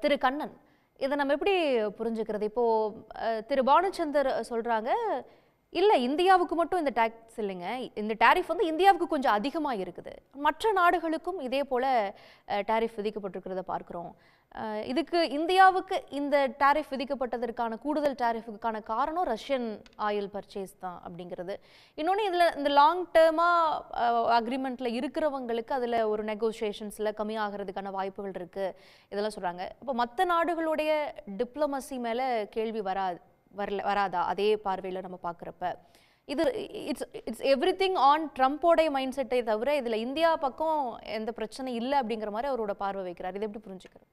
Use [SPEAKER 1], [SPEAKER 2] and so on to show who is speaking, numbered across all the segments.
[SPEAKER 1] திரு கண்ணன். இதை நம்ம எப்படி புரிஞ்சுக்கிறது? இப்போது திரு பானுச்சந்தர் சொல்கிறாங்க இல்லை இந்தியாவுக்கு மட்டும் இந்த டேக்ஸ் இல்லைங்க. இந்த டேரிஃப் வந்து இந்தியாவுக்கு கொஞ்சம் அதிகமாக இருக்குது. மற்ற நாடுகளுக்கும் இதே போல் டேரிஃப் விதிக்கப்பட்டிருக்கிறத பார்க்குறோம். இதுக்கு இந்தியாவுக்கு இந்த டாரிஃப் விதிக்கப்பட்டதற்கான கூடுதல் டேரிஃபுக்கான காரணம் ரஷ்யன் ஆயில் பர்ச்சேஸ் தான் அப்படிங்கிறது. இன்னொன்று இதில் இந்த லாங் டேர்மாக அக்ரிமெண்ட்டில் இருக்கிறவங்களுக்கு அதில் ஒரு நெகோசியேஷன்ஸில் கம்மியாகிறதுக்கான வாய்ப்புகள் இருக்குது இதெல்லாம் சொல்கிறாங்க இப்போ மற்ற நாடுகளுடைய டிப்ளமசி மேலே கேள்வி வராது வரல வராதா? அதே பார்வையில் நம்ம பார்க்குறப்ப. இது it's it's everything on ட்ரம்ப்போடைய மைண்ட் செட்டை தவிர இதில் இந்தியா பக்கம் எந்த பிரச்சனை இல்லை அப்படிங்கிற மாதிரி அவரோட பார்வை வைக்கிறார். இதை எப்படி புரிஞ்சுக்கிறது?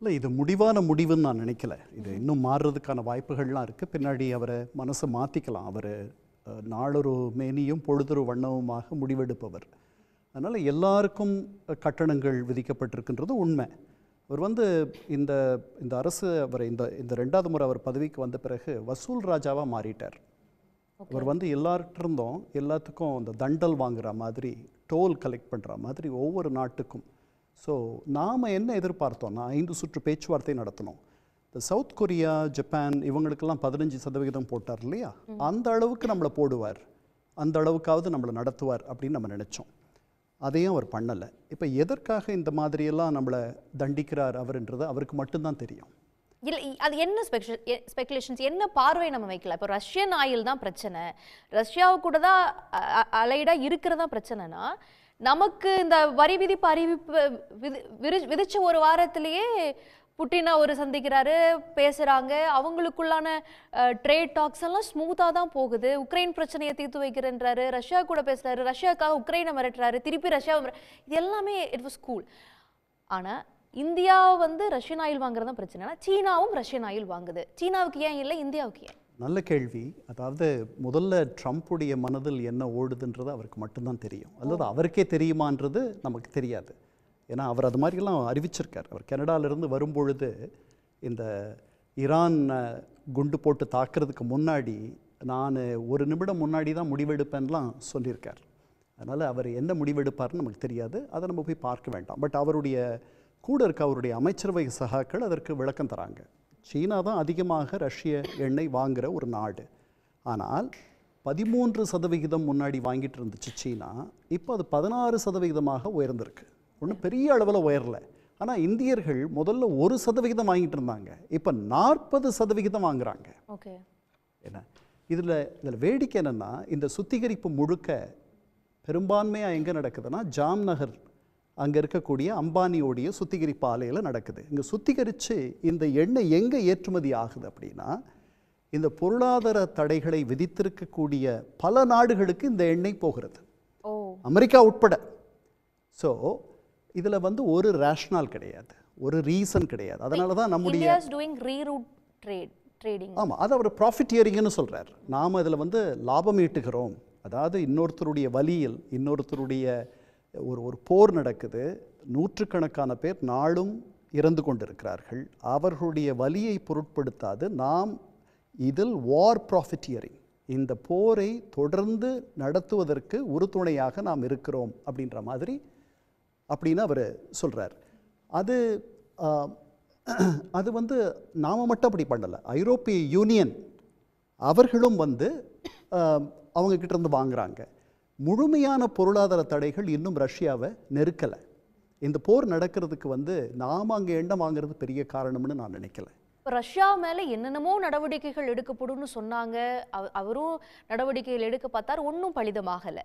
[SPEAKER 2] இல்லை இது முடிவான முடிவுன்னு நான் நினைக்கல. இது இன்னும் மாறுறதுக்கான வாய்ப்புகள்லாம் இருக்குது பின்னாடி அவரை மனசை மாற்றிக்கலாம் அவர் நாளொரு மேனியும் பொழுதொரு வண்ணமுமாக முடிவெடுப்பவர். அதனால் எல்லாருக்கும் கட்டணங்கள் விதிக்கப்பட்டிருக்கின்றது உண்மை. அவர் வந்து இந்த இந்த அரசு அவர் இந்த இந்த ரெண்டாவது முறை அவர் பதவிக்கு வந்த பிறகு வசூல் ராஜாவாக மாறிட்டார். அவர் வந்து எல்லார்கிட்ட இருந்தும் எல்லாத்துக்கும் இந்த தண்டல் வாங்குற மாதிரி டோல் கலெக்ட் பண்ணுற மாதிரி ஒவ்வொரு நாட்டுக்கும். ஸோ நாம் என்ன எதிர்பார்த்தோம்னா ஐந்து சுற்று பேச்சுவார்த்தை நடத்தணும். இந்த சவுத் கொரியா ஜப்பான் இவங்களுக்கெல்லாம் பதினஞ்சு சதவிகிதம் போட்டார் இல்லையா? அந்த அளவுக்கு நம்மளை போடுவார். அந்த அளவுக்காவது நம்மளை நடத்துவார் அப்படின்னு நம்ம நினச்சோம். அதையும் அவர் பண்ணலை. இப்போ எதற்காக இந்த மாதிரியெல்லாம் நம்மளை தண்டிக்கிறார் அவர்ன்றது அவருக்கு மட்டும்தான் தெரியும்.
[SPEAKER 1] இல்லை அது என்ன ஸ்பெகுலேஷன்ஸ் என்ன பார்வை நம்ம வைக்கல? இப்போ ரஷ்யன் ஆயில் தான் பிரச்சனை. ரஷ்யாவு கூட தான் அலைடாக இருக்கிறதா பிரச்சனைனா நமக்கு இந்த வரி விதிப்பு அறிவிப்பு விதி விதிச்ச ஒரு வாரத்திலேயே புட்டினா ஒரு சந்திக்கிறாரு பேசுறாங்க. அவங்களுக்குள்ளான ட்ரேட் டாக்ஸ் எல்லாம் ஸ்மூத்தாக தான் போகுது. உக்ரைன் பிரச்சனையை தீர்த்து வைக்கிறேன்றாரு. ரஷ்யா கூட பேசுறாரு. ரஷ்யாவுக்காக உக்ரைனை மிரட்டுறாரு. திருப்பி ரஷ்யாவை மிர- இது எல்லாமே இட் வாஸ் கூல் ஆனா இந்தியா வந்து ரஷ்யன் ஆயில் வாங்குறது தான் பிரச்சனை சீனாவும் ரஷ்யன் ஆயில் வாங்குது. சீனாவுக்கு ஏன் இல்லை இந்தியாவுக்கு ஏன்?
[SPEAKER 2] நல்ல கேள்வி. அதாவது முதல்ல ட்ரம்ப்புடைய மனதில் என்ன ஓடுதுன்றது அவருக்கு மட்டும்தான் தெரியும். அல்லது அவருக்கே தெரியுமான்றது நமக்கு தெரியாது. ஏன்னா அவர் அது மாதிரிலாம் அறிவிச்சிருக்கார். அவர் கனடாவிலிருந்து வரும்பொழுது இந்த ஈரான் குண்டு போட்டு தாக்குறதுக்கு முன்னாடி நான் ஒரு நிமிடம் முன்னாடி தான் முடிவெடுப்பேன்லாம் சொல்லியிருக்கார். அதனால் அவர் என்ன முடிவெடுப்பார்னு நமக்கு தெரியாது. அதை நம்ம போய் பார்க்க வேண்டாம். பட் அவருடைய கூட இருக்க அவருடைய அமைச்சரவை சகாக்கள் அதற்கு விளக்கம் தராங்க. சீனா தான் அதிகமாக ரஷ்ய எண்ணெய் வாங்குகிற ஒரு நாடு. ஆனால் பதிமூன்று சதவிகிதம் முன்னாடி வாங்கிட்டு இருந்துச்சு சீனா. இப்போ அது பதினாறு சதவிகிதமாக உயர்ந்திருக்கு. ஒன்றும் பெரிய அளவில் உயரல. ஆனால் இந்தியர்கள் முதல்ல ஒரு சதவிகிதம் வாங்கிட்டு இருந்தாங்க. இப்போ நாற்பது சதவிகிதம் வாங்குறாங்க.
[SPEAKER 1] ஓகே.
[SPEAKER 2] என்ன? இதில் இதில் வேடிக்கை என்னென்னா இந்த சுத்திகரிப்பு முழுக்க பெரும்பான்மையாக எங்கே நடக்குதுன்னா ஜாம்நகர் அங்கே இருக்கக்கூடிய அம்பானியோடைய சுத்திகரிப்பு ஆலையில் நடக்குது. இங்கே சுத்திகரித்து இந்த எண்ணெய் எங்கே ஏற்றுமதி ஆகுது அப்படின்னா இந்த பொருளாதார தடைகளை விதித்திருக்கக்கூடிய பல நாடுகளுக்கு இந்த எண்ணெய் போகிறது. அமெரிக்கா உட்பட. ஸோ இதில் வந்து ஒரு ரேஷனல் கிடையாது. ஒரு ரீசன் கிடையாது. அதனால தான் நம்முடைய
[SPEAKER 1] ட்ரேட் ட்ரேடிங்
[SPEAKER 2] ஆமாம் அது அவர் ப்ராஃபிட்டியரிங்னு சொல்கிறார் நாம் இதில் வந்து லாபம் ஈட்டுகிறோம். அதாவது இன்னொருத்தருடைய வலியில் இன்னொருத்தருடைய ஒரு ஒரு போர் நடக்குது. நூற்றுக்கணக்கான பேர் நாளும் இறந்து கொண்டிருக்கிறார்கள். அவர்களுடைய வலியை பொருட்படுத்தாது. நாம் இதில் வார் ப்ராஃபிட்டியரிங் இந்த போரை தொடர்ந்து நடத்துவதற்கு உறுதுணையாக நாம் இருக்கிறோம் அப்படின்ற மாதிரி அப்படின்னு அவர் சொல்கிறார் அது அது வந்து நாம் மட்டும் அப்படி பண்ணலை. ஐரோப்பிய யூனியன் அவர்களும் வந்து ஆ, அவங்க இருந்து முழுமையான பொருளாதார தடைகள் இன்னும் ரஷ்யாவை நெருக்கலை. இந்த போர் நடக்கிறதுக்கு வந்து நாம் அங்கே எண்ணம் வாங்குறது பெரிய காரணம்னு நான் நினைக்கல.
[SPEAKER 1] இப்போ ரஷ்யா மேலே என்னென்னமோ நடவடிக்கைகள் எடுக்கப்படும் சொன்னாங்க. அவ- அவரும் நடவடிக்கைகள் எடுக்க பார்த்தார். ஒன்றும் பலிதமாகலை.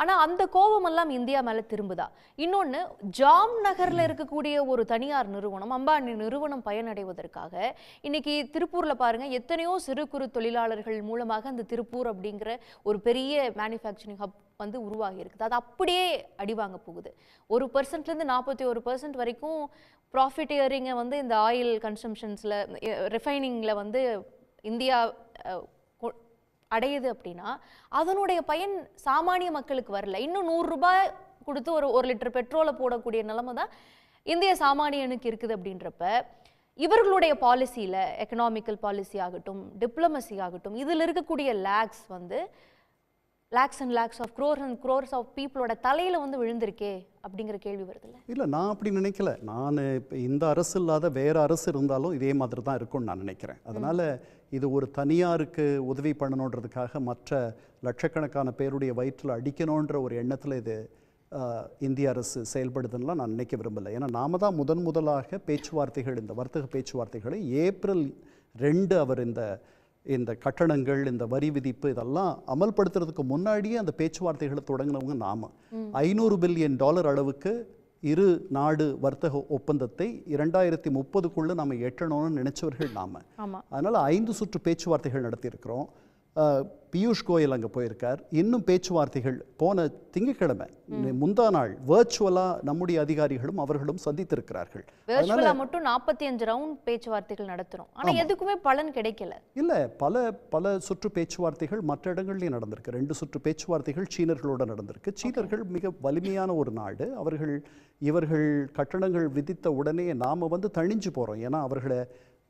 [SPEAKER 1] ஆனால் அந்த கோபமெல்லாம் இந்தியா மேலே திரும்புதா? இன்னொன்று ஜாம் நகரில் இருக்கக்கூடிய ஒரு தனியார் நிறுவனம் அம்பானி நிறுவனம் பயனடைவதற்காக இன்னைக்கு திருப்பூரில் பாருங்கள் எத்தனையோ சிறு குறு தொழிலாளர்கள் மூலமாக அந்த திருப்பூர் அப்படிங்கிற ஒரு பெரிய மேனுஃபேக்சரிங் ஹப் வந்து உருவாகி இருக்குது அது அப்படியே அடிவாங்க போகுது. ஒரு பர்சன்ட்லேருந்து நாற்பத்தி ஒரு பர்சன்ட் வரைக்கும் ப்ராஃபிட் இயரிங்கை வந்து இந்த ஆயில் கன்சம்ஷன்ஸில் ரிஃபைனிங்கில் வந்து இந்தியா அடையுது அப்படின்னா அதனுடைய பயன் சாமானிய மக்களுக்கு வரல. இன்னும் நூறு ரூபாய் கொடுத்து ஒரு ஒரு லிட்டர் பெட்ரோலை போடக்கூடிய நிலைமை தான் இந்திய சாமானியனுக்கு இருக்குது அப்படின்றப்ப இவர்களுடைய பாலிசியில் எக்கனாமிக்கல் பாலிசி ஆகட்டும் டிப்ளமசி ஆகட்டும் இதில் இருக்கக்கூடிய லேக்ஸ் வந்து lakhs and lakhs of crore and crores of பீப்புளோட தலையில வந்து விழுந்திருக்கே அப்படிங்கிற கேள்வி வருதுல்ல?
[SPEAKER 2] இல்லை நான் அப்படி நினைக்கல. நான் இப்போ இந்த அரசு இல்லாத வேற அரசு இருந்தாலும் இதே மாதிரி தான் இருக்கும்னு நான் நினைக்கிறேன். அதனால இது ஒரு தனியாருக்கு உதவி பண்ணணுன்றதுக்காக மற்ற லட்சக்கணக்கான பேருடைய வயிற்றில் அடிக்கணுன்ற ஒரு எண்ணத்தில் இது இந்திய அரசு செயல்படுதுன்னெலாம் நான் நினைக்க விரும்பலை. ஏன்னா நாம தான் முதன் முதலாக பேச்சுவார்த்தைகள் இந்த வர்த்தக பேச்சுவார்த்தைகளை ஏப்ரல் ரெண்டு அவர் இந்த இந்த கட்டணங்கள் இந்த வரி விதிப்பு இதெல்லாம் அமல்படுத்துறதுக்கு முன்னாடியே அந்த பேச்சுவார்த்தைகளை தொடங்கினவங்க நாம. ஐநூறு பில்லியன் டாலர் அளவுக்கு இரு நாடு வர்த்தக ஒப்பந்தத்தை இரண்டாயிரத்தி முப்பதுக்குள்ள நம்ம எட்டணும்னு நினைச்சவர்கள் நாம. அதனால ஐந்து சுற்று பேச்சுவார்த்தைகள் நடத்தியிருக்கிறோம். பியூஷ் கோயல் அங்கே போயிருக்கார். இன்னும் பேச்சுவார்த்தைகள் போன திங்கட்கிழமை முந்தா நாள் வர்ச்சுவலாக நம்முடைய அதிகாரிகளும் அவர்களும் சந்தித்திருக்கிறார்கள்.
[SPEAKER 1] வேர்ச்சுவலா மட்டும் நாற்பத்தி அஞ்சு ரவுண்ட் பேச்சுவார்த்தைகள் நடத்துறோம் ஆனா எதுக்குமே பலன் கிடைக்கல.
[SPEAKER 2] இல்லை பல பல சுற்று பேச்சுவார்த்தைகள் மற்ற இடங்கள்லையும் நடந்திருக்கு. ரெண்டு சுற்று பேச்சுவார்த்தைகள் சீனர்களோட நடந்திருக்கு. சீனர்கள் மிக வலிமையான ஒரு நாடு. அவர்கள் இவர்கள் கட்டணங்கள் விதித்த உடனே நாம் வந்து தணிஞ்சு போகிறோம் ஏன்னா அவர்களை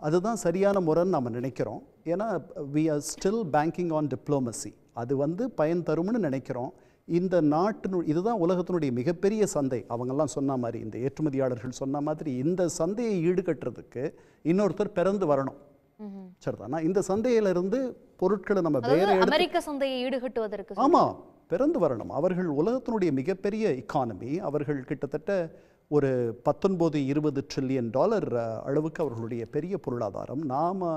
[SPEAKER 2] அதுதான் சரியான முறைன்னு நம்ம நினைக்கிறோம். ஏன்னா we are still banking on diplomacy அது வந்து பயன் தரும்னு நினைக்கிறோம். இந்த நாட்டினு இதுதான் உலகத்தினுடைய மிகப்பெரிய சந்தை. அவங்கெல்லாம் சொன்ன மாதிரி இந்த ஏற்றுமதியாளர்கள் சொன்ன மாதிரி இந்த சந்தையை ஈடுகட்டுறதுக்கு இன்னொருத்தர் பிறந்து வரணும். சரிதானா. இந்த சந்தையிலிருந்து பொருட்களை நம்ம வேற
[SPEAKER 1] அமெரிக்க சந்தையை ஈடுகட்டுவதற்கு
[SPEAKER 2] ஆமா பிறந்து வரணும். அவர்கள் உலகத்தினுடைய மிகப்பெரிய இக்கானமி அவர்கள் கிட்டத்தட்ட ஒரு பத்தொன்பது இருபது ட்ரில்லியன் டாலர் அளவுக்கு அவர்களுடைய பெரிய பொருளாதாரம். நாம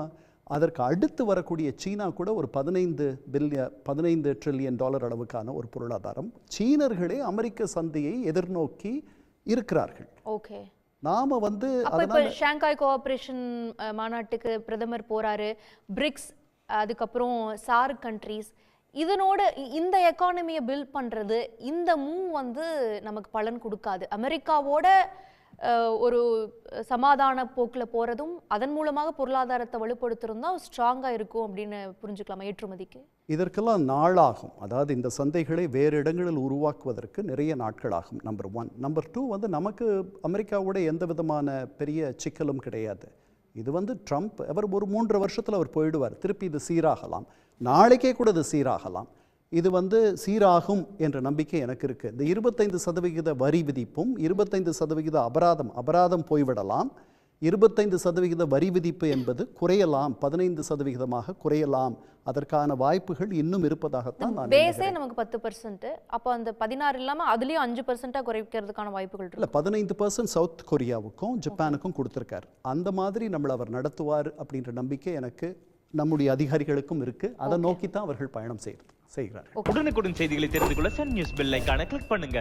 [SPEAKER 2] அதற்கு அடுத்து வரக்கூடிய சீனா கூட ஒரு பதினைந்து பில்லிய பதினைந்து ட்ரில்லியன் டாலர் அளவுக்கான ஒரு பொருளாதாரம். சீனர்களே அமெரிக்க சந்தையை எதிர்நோக்கி இருக்கிறார்கள்.
[SPEAKER 1] ஓகே.
[SPEAKER 2] நாம வந்து
[SPEAKER 1] ஷாங்காய் கோஆபரேஷன் மாநாட்டுக்கு பிரதமர் போறாரு. பிரிக்ஸ் அதுக்கப்புறம் சார்க் கண்ட்ரீஸ் இதனோட இ- இந்த எக்கானமியை பில்ட் பண்ணுறது இந்த மூவ் வந்து நமக்கு பலன் கொடுக்காது. அமெரிக்காவோட ஒரு சமாதான போக்கில் போகிறதும் அதன் மூலமாக பொருளாதாரத்தை வலுப்படுத்துறதும் தான் இருக்கும் அப்படின்னு புரிஞ்சுக்கலாமா ஏற்றுமதிக்கு.
[SPEAKER 2] இதற்கெல்லாம் நாளாகும். அதாவது இந்த சந்தைகளை வேறு இடங்களில் உருவாக்குவதற்கு நிறைய நாட்களாகும் நம்பர் ஒன் நம்பர் டூ வந்து நமக்கு அமெரிக்காவோட எந்த விதமான பெரிய சிக்கலும் கிடையாது. இது வந்து ட்ரம்ப் அவர் ஒரு மூன்று வருஷத்தில் அவர் போயிடுவார். திருப்பி இது சீராகலாம். நாளைக்கே கூட இது சீராகலாம். இது வந்து சீராகும் என்ற நம்பிக்கை எனக்கு இருக்கு. இந்த இருபத்தைந்து சதவிகித வரி விதிப்பும் இருபத்தைந்து சதவிகித அபராதம் அபராதம் போய்விடலாம். இருபத்தைந்து சதவிகித வரி விதிப்பு என்பது குறையலாம் பதினைந்து சதவிகிதமாக குறையலாம். அதற்கான வாய்ப்புகள் இன்னும் இருப்பதாகத்தான் நான்
[SPEAKER 1] பேஸே நமக்கு பத்து பர்சன்ட் அப்போ அந்த பதினாறு இல்லாம அதுலயும் அஞ்சு பர்சன்டா குறைக்கிறதுக்கான வாய்ப்புகள் இருக்கு.
[SPEAKER 2] இல்லை பதினைந்து பர்சன்ட் சவுத் கொரியாவுக்கும் ஜப்பானுக்கும் கொடுத்துருக்காரு. அந்த மாதிரி நம்மளை அவர் நடத்துவார் அப்படின்ற நம்பிக்கை எனக்கு நம்முடைய அதிகாரிகளுக்கும் இருக்கு. அதை நோக்கி தான் அவர்கள் பயணம் செய்கிறது செய்கிறார்கள்.
[SPEAKER 3] உடனுக்குடன் செய்திகளை தெரிந்து கொள்ள சன் நியூஸ் பெல் ஐகானை கிளிக் பண்ணுங்க.